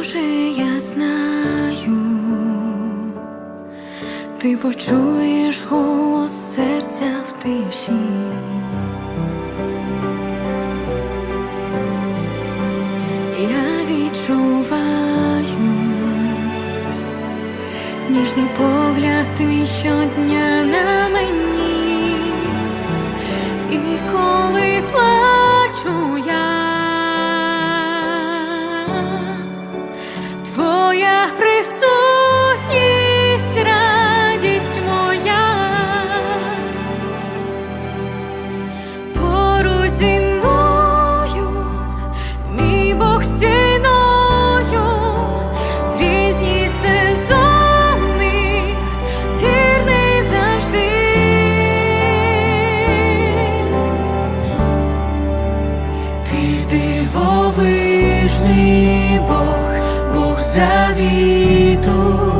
Боже, я знаю, ти почуєш голос серця в тиші. Я відчуваю ніжний погляд твій щодня на мені. вірний Бог, Бог завіту,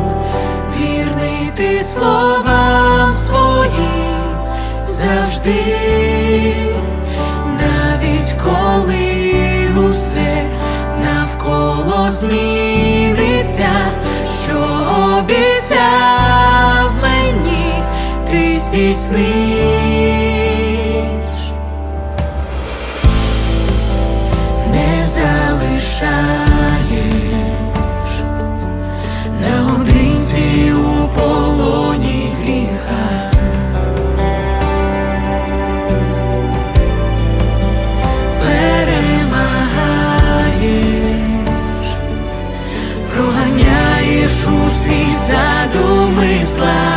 вірний ти словам своїм завжди, навіть коли усе навколо зміниться, що обіцяв мені, ти здійснив. залишаєш наодинці у полоні гріха, перемагаєш, проганяєш усі свій задуми зла.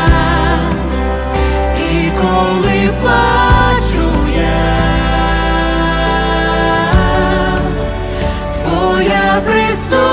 Jesús.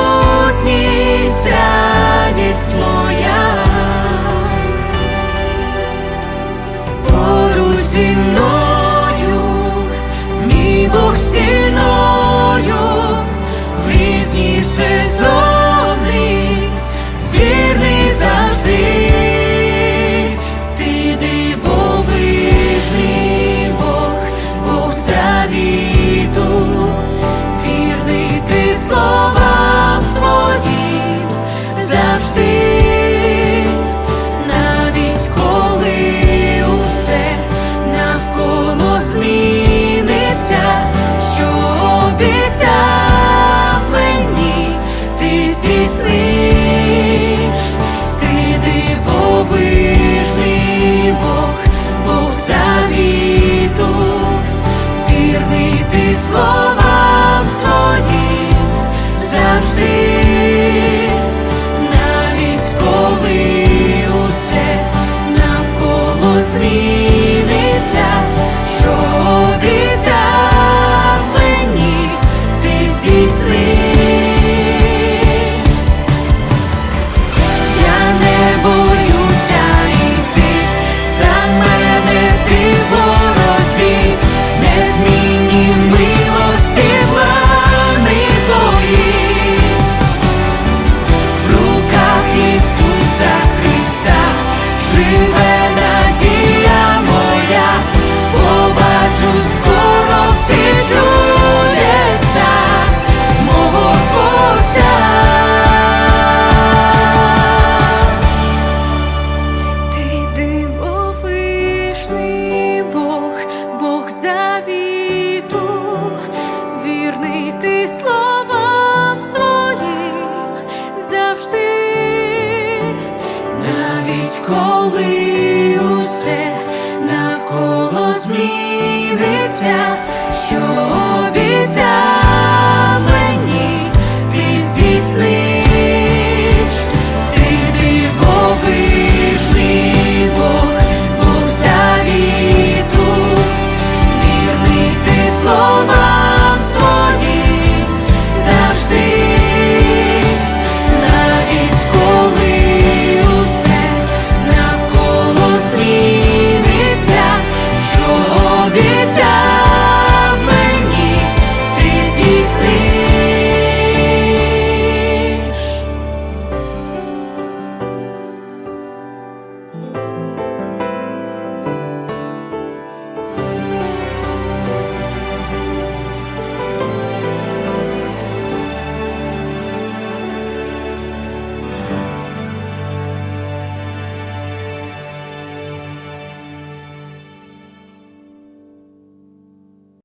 сподівався, що.